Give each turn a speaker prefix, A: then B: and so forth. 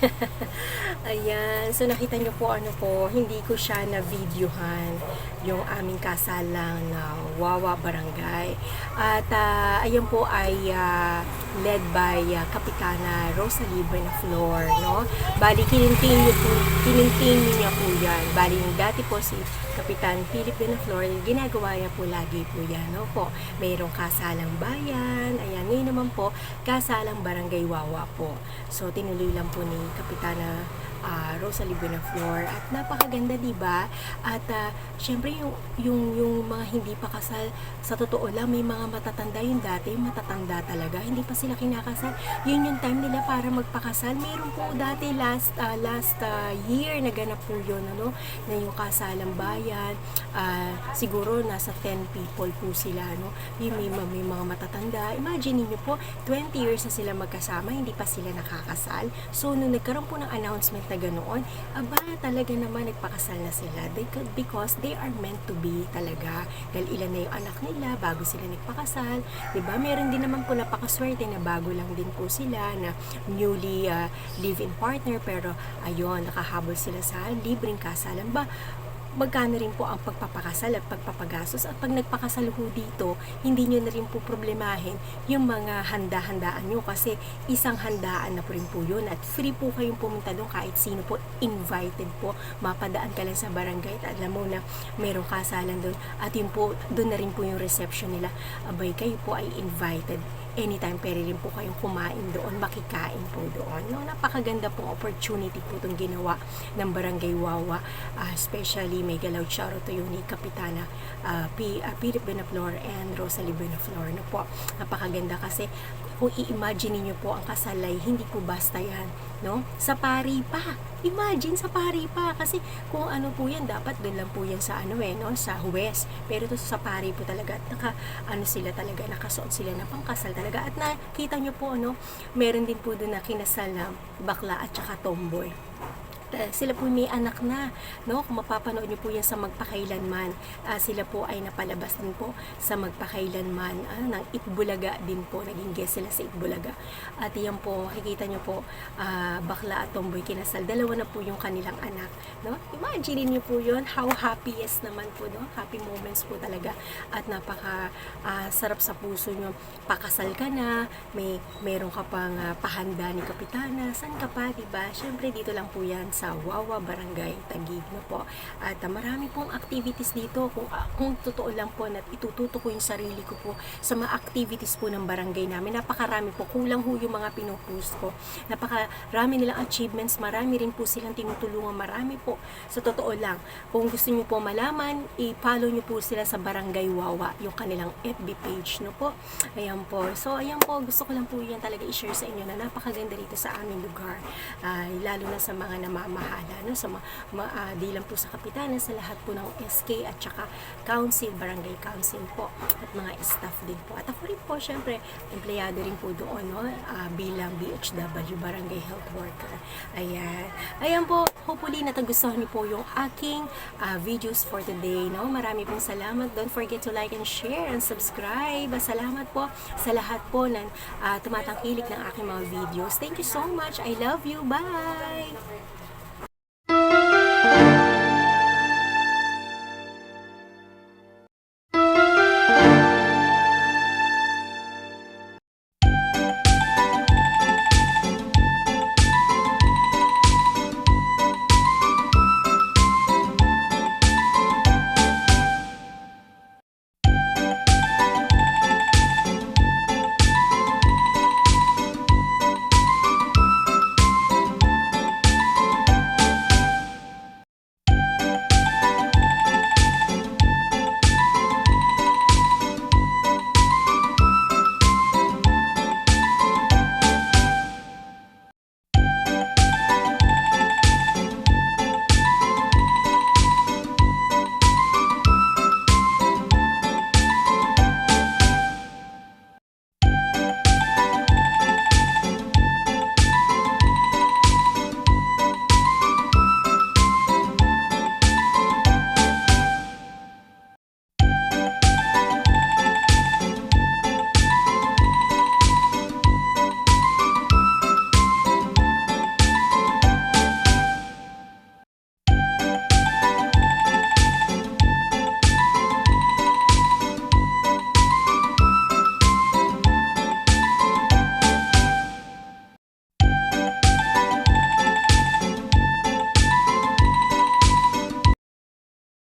A: Ayan, so nakita niyo po ano po, hindi ko siya na videohan yung aming kasalang na Wawa Barangay. At ah, ayan po ay ah, led by ah, Kapitana Rosalie Benaflor, no? Bali, kinintin niyo po, niya po yan. Bali, yung dati po si Kapitan Philip Benaflor, ginagawa niya po lagi po yan, no po. Mayroong kasalang bayan, ayan, ngayon naman po, kasalang barangay Wawa po. So, tinuloy lang po ni Kapitana ah, Rosalie Benaflor at napakaganda 'di ba? At ah, syempre yung yung yung mga hindi pa kasal sa totoo lang may mga matatanda yung dati, matatanda talaga, hindi pa sila kinakasal. Yun yung time nila para magpakasal. Meron po dati last ah, last ah, year naganap po yun ano, na yung kasalang bayan. Ah, siguro nasa 10 people po sila no. Yung may, may mga matatanda. Imagine niyo po 20 years na sila magkasama, hindi pa sila nakakasal. So, nung nagkaroon po ng announcement na ganoon, aba, talaga naman nagpakasal na sila. They could, because they are meant to be talaga. Dahil ilan na yung anak nila bago sila nagpakasal. ba Meron din naman po napakaswerte na bago lang din po sila na newly uh, live-in partner pero ayun, nakahabol sila sa libreng kasalan ba magkano rin po ang pagpapakasal at pagpapagastos? At pag nagpakasal ho dito, hindi nyo na rin po problemahin yung mga handa-handaan nyo kasi isang handaan na po rin po yun. At free po kayong pumunta doon kahit sino po invited po. Mapadaan ka lang sa barangay at alam mo na merong kasalan doon. At yun po doon na rin po yung reception nila. Abay kayo po ay invited anytime pwede rin po kayong kumain doon, makikain po doon. No, napakaganda pong opportunity po itong ginawa ng Barangay Wawa, ah, especially may galaw shoutout to ni Kapitana uh, P, ah, Philip Benaflor and Rosalie Benaflor. No po, napakaganda kasi kung i-imagine niyo po ang kasalay, hindi po basta yan, no? Sa pari pa. Imagine sa pari pa kasi kung ano po yan, dapat doon lang po yan sa ano eh, no? Sa huwes. Pero ito sa pari po talaga, at naka, ano sila talaga, nakasuot sila na pangkasal talaga. At nakita niyo po, ano, meron din po doon na kinasal na bakla at saka tomboy uh, sila po may anak na, no? Kung mapapanood niyo po yan sa Magpakailanman, uh, sila po ay napalabas din po sa Magpakailanman uh, ng Itbulaga din po, naging guest sila sa Itbulaga. At yan po, makikita niyo po, uh, bakla at tomboy kinasal, dalawa na po yung kanilang anak, no? Imagine niyo po yun, how happiest naman po, no? Happy moments po talaga at napaka uh, sarap sa puso niyo. Pakasal ka na, may meron ka pang uh, pahanda ni Kapitana, san ka pa, di ba? Syempre dito lang po yan sa Wawa Barangay Taguig na po. At uh, marami pong activities dito kung, uh, kung totoo lang po at itututo ko yung sarili ko po sa mga activities po ng barangay namin. Napakarami po. Kulang ho yung mga pinupost ko. Napakarami nilang achievements. Marami rin po silang tinutulungan. Marami po. Sa totoo lang. Kung gusto niyo po malaman, i-follow niyo po sila sa Barangay Wawa, yung kanilang FB page no po. Ayan po. So, ayan po. Gusto ko lang po yan talaga i-share sa inyo na napakaganda rito sa aming lugar. Uh, lalo na sa mga namamahala pamamahala no sa ma, uh, di lang po sa kapitanan sa lahat po ng SK at saka council, barangay council po at mga staff din po. At ako rin po syempre empleyado rin po doon no uh, bilang BHW barangay health worker. Ayan. Ayan po, hopefully natagustuhan niyo po yung aking uh, videos for today no. Marami pong salamat. Don't forget to like and share and subscribe. Salamat po sa lahat po ng uh, tumatangkilik ng aking mga videos. Thank you so much. I love you. Bye.